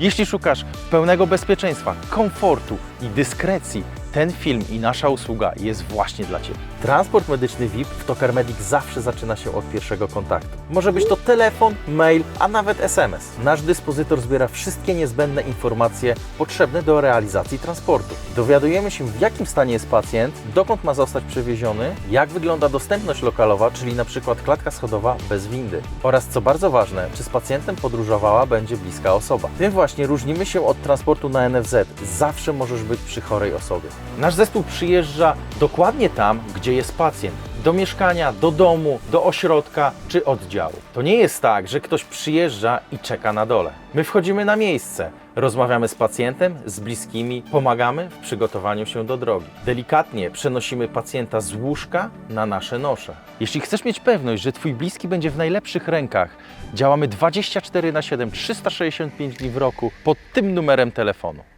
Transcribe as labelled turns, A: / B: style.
A: Jeśli szukasz pełnego bezpieczeństwa, komfortu i dyskrecji, ten film i nasza usługa jest właśnie dla Ciebie. Transport medyczny VIP w Tokar Medic zawsze zaczyna się od pierwszego kontaktu. Może być to telefon, mail, a nawet SMS. Nasz dyspozytor zbiera wszystkie niezbędne informacje potrzebne do realizacji transportu. Dowiadujemy się, w jakim stanie jest pacjent, dokąd ma zostać przewieziony, jak wygląda dostępność lokalowa, czyli przykład klatka schodowa bez windy. Oraz co bardzo ważne, czy z pacjentem podróżowała będzie bliska osoba. Tym właśnie różnimy się od transportu na NFZ. Zawsze możesz być przy chorej osobie. Nasz zespół przyjeżdża dokładnie tam, gdzie jest pacjent. Do mieszkania, do domu, do ośrodka czy oddziału. To nie jest tak, że ktoś przyjeżdża i czeka na dole. My wchodzimy na miejsce, rozmawiamy z pacjentem, z bliskimi, pomagamy w przygotowaniu się do drogi. Delikatnie przenosimy pacjenta z łóżka na nasze nosze. Jeśli chcesz mieć pewność, że Twój bliski będzie w najlepszych rękach, działamy 24 na 7, 365 dni w roku pod tym numerem telefonu.